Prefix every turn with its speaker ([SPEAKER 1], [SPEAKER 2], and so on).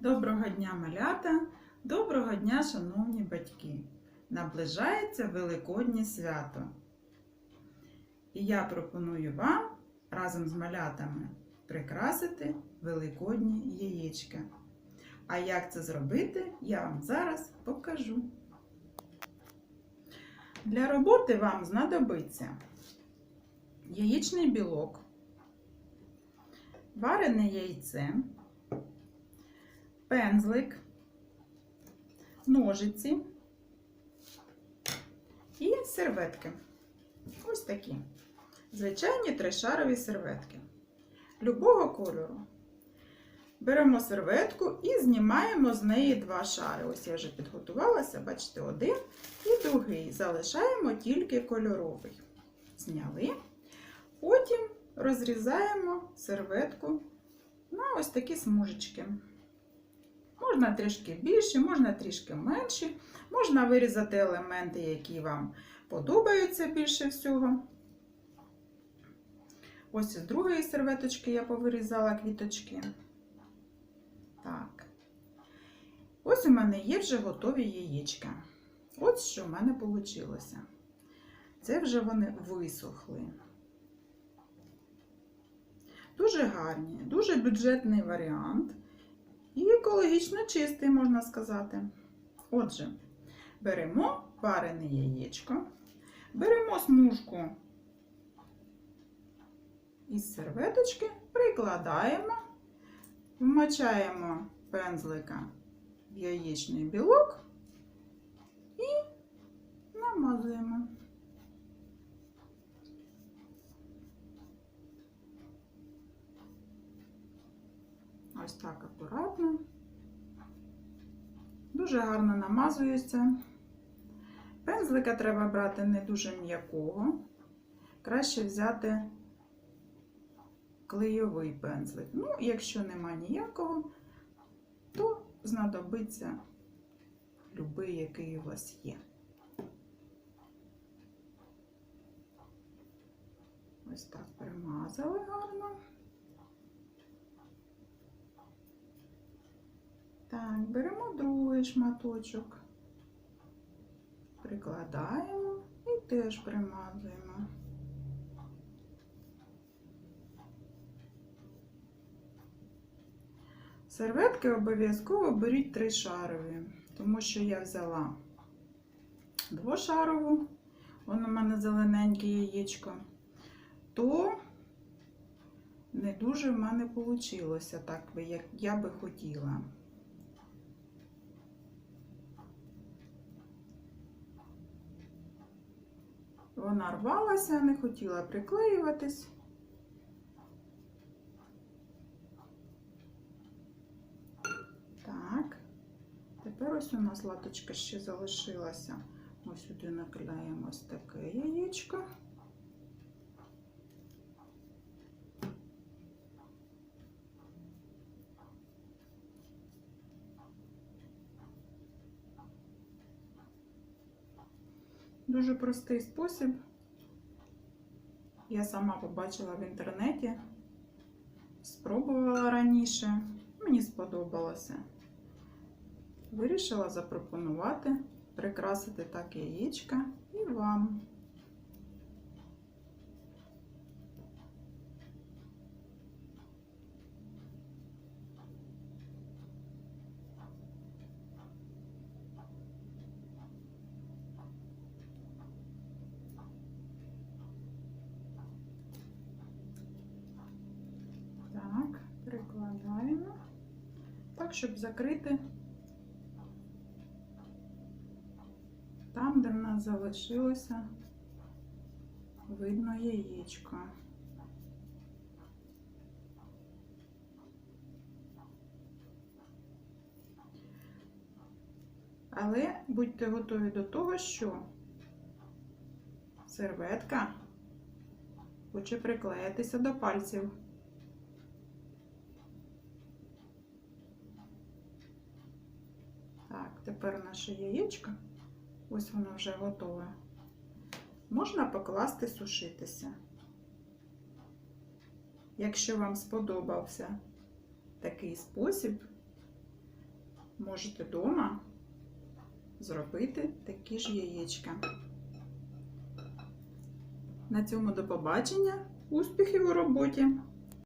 [SPEAKER 1] Доброго дня, малята! Доброго дня, шановні батьки! Наближається Великоднє свято. І я пропоную вам разом з малятами прикрасити великодні яєчка. А як це зробити, я вам зараз покажу. Для роботи вам знадобиться яєчний білок, варене яйце пензлик, ножиці і серветки. Ось такі. Звичайні тришарові серветки. Любого кольору. Беремо серветку і знімаємо з неї два шари. Ось я вже підготувалася, бачите, один і другий. Залишаємо тільки кольоровий. Зняли. Потім розрізаємо серветку на ось такі смужечки. Можна трішки більші, можна трішки менші. Можна вирізати елементи, які вам подобаються більше всього. Ось з другої серветочки я повирізала квіточки. Так. Ось у мене є вже готові яєчка. Ось що в мене вийшло. Це вже вони висохли. Дуже гарні, дуже бюджетний варіант. І екологічно чистий, можна сказати. Отже, беремо варене яєчко, беремо смужку із серветочки, прикладаємо, вмочаємо пензлика в яєчний білок і намазуємо. Ось так акуратно. Дуже гарно намазується. Пензлика треба брати не дуже м'якого. Краще взяти клейовий пензлик. Ну, якщо нема ніякого, то знадобиться любий, який у вас є. Ось так примазали гарно. Так, беремо другий шматочок, прикладаємо і теж примазуємо. Серветки обов'язково беріть тришарові, тому що я взяла двошарову, воно у мене зелененьке яєчко, то не дуже в мене вийшло так, як я би хотіла. Вона рвалася, не хотіла приклеюватись. Так, тепер ось у нас латочка ще залишилася. Ось сюди наклеїмо ось таке яєчко. Дуже простий спосіб. Я сама побачила в інтернеті, спробувала раніше, мені сподобалося. Вирішила запропонувати прикрасити так яєчка і вам. Так, прикладаємо. Так, щоб закрити там, де в нас залишилося видно яєчко. Але будьте готові до того, що серветка хоче приклеїтися до пальців. Так, тепер наше яєчко, ось воно вже готове. Можна покласти сушитися. Якщо вам сподобався такий спосіб, можете вдома зробити такі ж яєчка. На цьому до побачення. Успіхів у роботі!